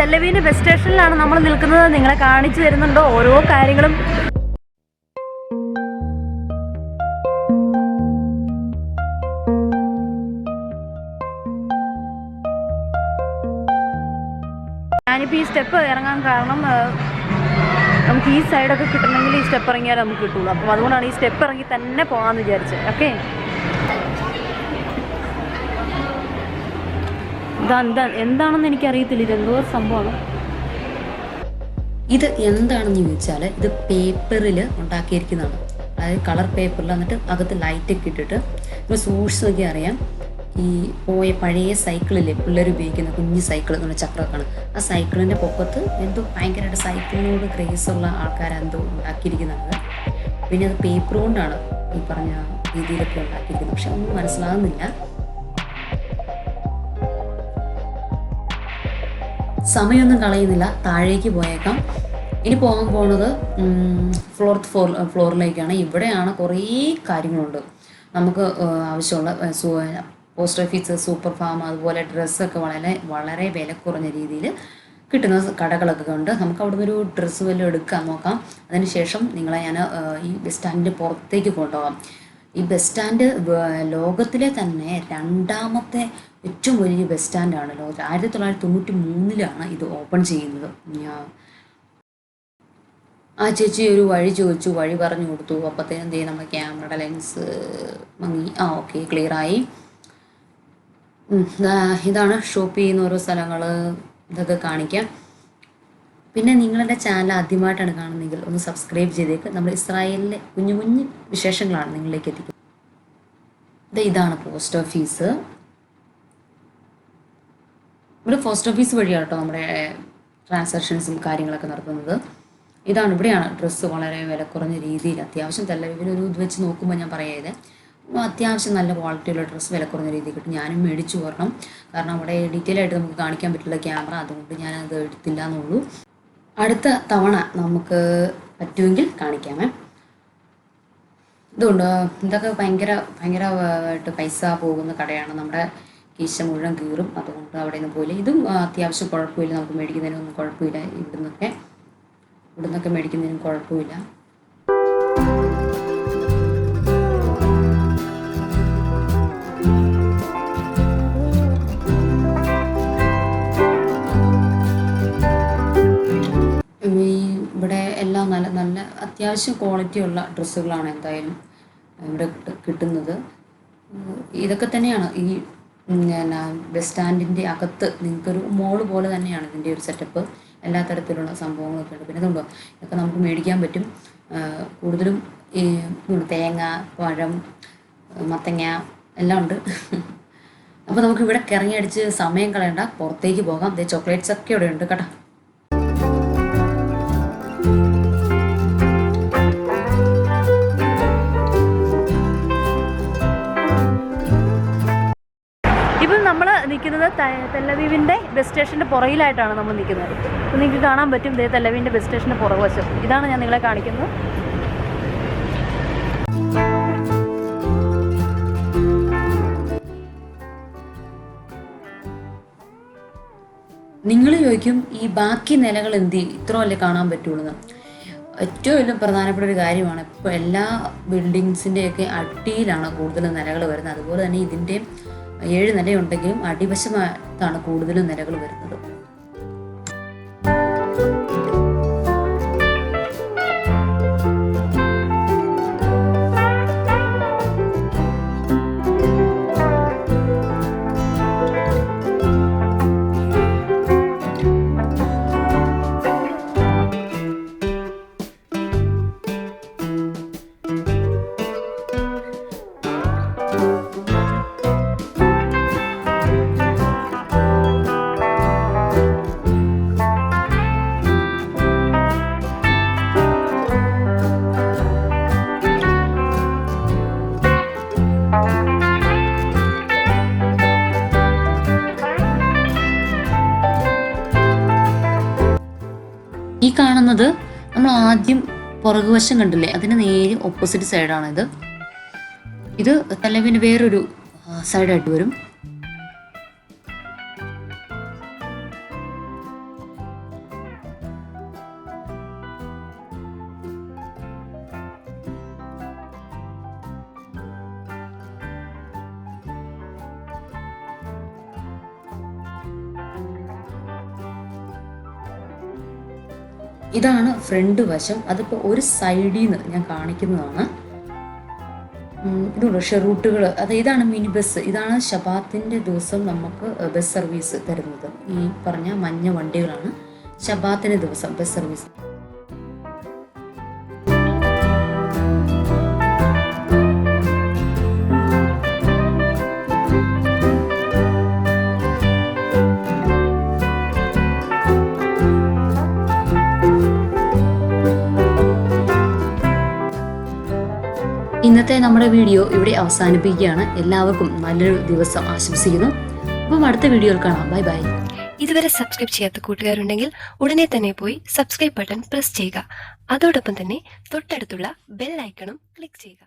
തെല്ലവിന്റെ bus സ്റ്റേഷനിലാണ് നമ്മൾ നിൽക്കുന്നത്. നിങ്ങളെ കാണിച്ചു തരുന്നുണ്ടോ ഓരോ കാര്യങ്ങളും. ഞാനിപ്പോൾ ഈ സ്റ്റെപ്പ് ഇറങ്ങാൻ കാരണം നമുക്ക് ഈ സൈഡൊക്കെ കിട്ടണമെങ്കിൽ ഈ സ്റ്റെപ്പ് ഇറങ്ങിയാലേ നമുക്ക് കിട്ടുള്ളൂ. അപ്പം അതുകൊണ്ടാണ് ഈ സ്റ്റെപ്പ് ഇറങ്ങി തന്നെ പോകാമെന്ന് വിചാരിച്ചത്. ഓക്കെ ഇതാ എന്താ എന്താണെന്ന് എനിക്കറിയത്തില്ല. ഇത് എന്തോ സംഭവമാണ്. ഇത് എന്താണെന്ന് ചോദിച്ചാൽ ഇത് പേപ്പറിൽ ഉണ്ടാക്കിയിരിക്കുന്നതാണ്. അതായത് കളർ പേപ്പറിൽ വന്നിട്ട് അകത്ത് ലൈറ്റൊക്കെ ഇട്ടിട്ട് നമ്മൾ സൂക്ഷിച്ച് നോക്കി അറിയാം. ഈ പോയ പഴയ സൈക്കിളില്ലേ പിള്ളേർ ഉപയോഗിക്കുന്ന കുഞ്ഞു സൈക്കിൾ എന്ന് പറഞ്ഞ ചക്രമൊക്കെയാണ്. ആ സൈക്കിളിന്റെ പൊക്കത്ത് എന്തോ ഭയങ്കരമായിട്ട് സൈക്കിളിനോട് ക്രേസ് ഉള്ള ആൾക്കാരെന്തോ ഉണ്ടാക്കിയിരിക്കുന്നതാണ്. പിന്നെ അത് പേപ്പർ കൊണ്ടാണ് ഈ പറഞ്ഞ രീതിയിലൊക്കെ ഉണ്ടാക്കിയിരിക്കുന്നത്. പക്ഷെ ഒന്നും മനസ്സിലാകുന്നില്ല. സമയമൊന്നും കളയുന്നില്ല. താഴേക്ക് പോയേക്കാം. ഇനി പോകാൻ പോണത് ഫ്ലോർത്ത് ഫ്ലോർ ഫ്ലോറിലേക്കാണ് ഇവിടെയാണ് കുറേ കാര്യങ്ങളുണ്ട്. നമുക്ക് ആവശ്യമുള്ള പോസ്റ്റ് ഓഫീസ് സൂപ്പർ ഫാം അതുപോലെ ഡ്രസ്സൊക്കെ വളരെ വളരെ വില കുറഞ്ഞ രീതിയിൽ കിട്ടുന്ന കടകളൊക്കെ ഉണ്ട്. നമുക്ക് അവിടെ ഒരു ഡ്രസ്സ് വല്ലതും എടുക്കാൻ നോക്കാം. അതിനുശേഷം നിങ്ങളെ ഞാൻ ഈ സ്റ്റാൻഡിന്റെ പുറത്തേക്ക് കൊണ്ടുപോകാം. ഈ ബസ് സ്റ്റാൻഡ് ലോകത്തിലെ തന്നെ രണ്ടാമത്തെ ഏറ്റവും വലിയ ബസ് സ്റ്റാൻഡാണ് ലോകത്തിൽ ആയിരത്തി തൊള്ളായിരത്തി തൊണ്ണൂറ്റി മൂന്നിലാണ് ഇത് ഓപ്പൺ ചെയ്യുന്നത്. ആ ചേച്ചി ഒരു വഴി ചോദിച്ചു. വഴി പറഞ്ഞു കൊടുത്തു. അപ്പോഴത്തേനും എന്ത് ചെയ്യും നമ്മുടെ ക്യാമറയുടെ ലെൻസ് മങ്ങി. ആ ഓക്കെ ക്ലിയറായി ഇതാണ് ഷോപ്പ് ചെയ്യുന്ന ഓരോ സ്ഥലങ്ങൾ ഇതൊക്കെ കാണിക്കാം. പിന്നെ നിങ്ങളുടെ ചാനൽ ആദ്യമായിട്ടാണ് കാണുന്നതെങ്കിൽ ഒന്ന് സബ്സ്ക്രൈബ് ചെയ്തേക്ക്. നമ്മൾ ഇസ്രായേലിലെ കുഞ്ഞു കുഞ്ഞു വിശേഷങ്ങളാണ് നിങ്ങളിലേക്ക് എത്തിക്കുന്നത്. ഇതാണ് പോസ്റ്റ് ഓഫീസ് ഇവിടെ പോസ്റ്റ് ഓഫീസ് വഴിയാണ് കേട്ടോ നമ്മുടെ ട്രാൻസാക്ഷൻസും കാര്യങ്ങളൊക്കെ നടത്തുന്നത്. ഇതാണ് ഇവിടെയാണ് ഡ്രസ്സ് വളരെ വില കുറഞ്ഞ രീതിയിൽ അത്യാവശ്യം തെല്ലവിന് ഒരു ഇത് വെച്ച് നോക്കുമ്പോൾ ഞാൻ പറയാതെ അത്യാവശ്യം നല്ല ക്വാളിറ്റിയുള്ള ഡ്രസ്സ് വില കുറഞ്ഞ രീതിയിൽ കിട്ടും. ഞാനും മേടിച്ചു വരണം. കാരണം അവിടെ ഡീറ്റെയിൽ ആയിട്ട് നമുക്ക് കാണിക്കാൻ പറ്റില്ല ക്യാമറ അതുകൊണ്ട് ഞാനത് എടുത്തില്ല എന്നുള്ളൂ അടുത്ത തവണ നമുക്ക് പറ്റുമെങ്കിൽ കാണിക്കാമേ ഇതുകൊണ്ട് ഇതൊക്കെ ഭയങ്കര ഭയങ്കരമായിട്ട് പൈസ പോകുന്ന കടയാണ്. നമ്മുടെ കീശ മുഴുവൻ കീറും. അതുകൊണ്ട് അവിടെ നിന്ന് പോലെ ഇതും അത്യാവശ്യം കുഴപ്പമില്ല. നമുക്ക് മേടിക്കുന്നതിനൊന്നും കുഴപ്പമില്ല ഇവിടുന്നൊക്കെ. ഇവിടുന്നൊക്കെ മേടിക്കുന്നതിനും കുഴപ്പമില്ല. അത്യാവശ്യം ക്വാളിറ്റിയുള്ള ഡ്രസ്സുകളാണ് എന്തായാലും ഇവിടെ കിട്ട- കിട്ടുന്നത്. ഇതൊക്കെ തന്നെയാണ്. ഈ പിന്നെ ബസ് സ്റ്റാൻഡിന്റെ അകത്ത് നിങ്ങൾക്കൊരു മോൾ പോലെ തന്നെയാണ് ഇതിന്റെ ഒരു സെറ്റപ്പ് എല്ലാ തരത്തിലുള്ള സംഭവങ്ങളൊക്കെ ഉണ്ട്. പിന്നെ ഇതുണ്ടോ? ഇതൊക്കെ നമുക്ക് മേടിക്കാൻ പറ്റും. കൂടുതലും ഈ തേങ്ങ പഴം മത്തങ്ങ എല്ലാം ഉണ്ട്. അപ്പോൾ നമുക്ക് ഇവിടെ കിറങ്ങി അടിച്ച് സമയം കളയണ്ട. പുറത്തേക്ക് പോകാം. ദേ ചോക്ലേറ്റ്സ് ഒക്കെ ഇവിടെ ഉണ്ട് കേട്ടോ. നിൽക്കുന്നത് തെല്ലവീവിന്റെ ബസ് സ്റ്റേഷന്റെ പുറകിലായിട്ടാണ് നമ്മൾ നിൽക്കുന്നത്. അപ്പോൾ നിങ്ങൾക്ക് കാണാൻ പറ്റും ഇതേ തെല്ലവീവിന്റെ ബസ് സ്റ്റേഷന്റെ പുറകുവശം. ഇതാണ് ഞാൻ നിങ്ങളെ കാണിക്കുന്നത്. നിങ്ങൾ ചോദിക്കും ഈ ബാക്കി നിലകൾ എന്ത്? ഇത്രയല്ലേ കാണാൻ പറ്റുള്ളൂ ഏറ്റവും വലിയ പ്രധാനപ്പെട്ട ഒരു കാര്യമാണ് ഇപ്പോൾ എല്ലാ ബിൽഡിങ്സിന്റെയൊക്കെ അടിയിലാണ് കൂടുതൽ നിലകൾ വരുന്നത്. അതുപോലെ തന്നെ ഇതിന്റെ ഏഴ് നിലയുണ്ടെങ്കിലും അടിവശമായിട്ടാണ് കൂടുതലും നിലകൾ വരുന്നത്. ഈ നമ്മൾ ആദ്യം പുറകുവശം കണ്ടില്ലേ? അതിന് നേരെ ഓപ്പോസിറ്റ് സൈഡാണിത് ഇത് തലവിന് വേറൊരു സൈഡായിട്ട് വരും. ഇതാണ് ഫ്രണ്ട് വശം. അതിപ്പോൾ ഒരു സൈഡിൽ നിന്ന് ഞാൻ കാണിക്കുന്നതാണ്. ഇതുണ്ട് ഷെറൂട്ടുകൾ അത് ഇതാണ് മിനി ബസ്. ഇതാണ് ഷബാത്തിന്റെ ദിവസം നമുക്ക് ബസ് സർവീസ് തരുന്നത്. ഈ പറഞ്ഞ മഞ്ഞ വണ്ടികളാണ് ഷബാത്തിന്റെ ദിവസം ബസ് സർവീസ്. ഇന്നത്തെ നമ്മുടെ വീഡിയോ ഇവിടെ അവസാനിപ്പിക്കുകയാണ്. എല്ലാവർക്കും നല്ലൊരു ദിവസം ആശംസിക്കുന്നു. അപ്പം അടുത്ത വീഡിയോയിൽ കാണാം. Bye bye. ഇതുവരെ സബ്സ്ക്രൈബ് ചെയ്യാത്ത കൂട്ടുകാരുണ്ടെങ്കിൽ ഉടനെ തന്നെ പോയി സബ്സ്ക്രൈബ് ബട്ടൺ പ്രസ് ചെയ്യുക. അതോടൊപ്പം തന്നെ തൊട്ടടുത്തുള്ള ബെൽ ഐക്കണും ക്ലിക്ക് ചെയ്യുക.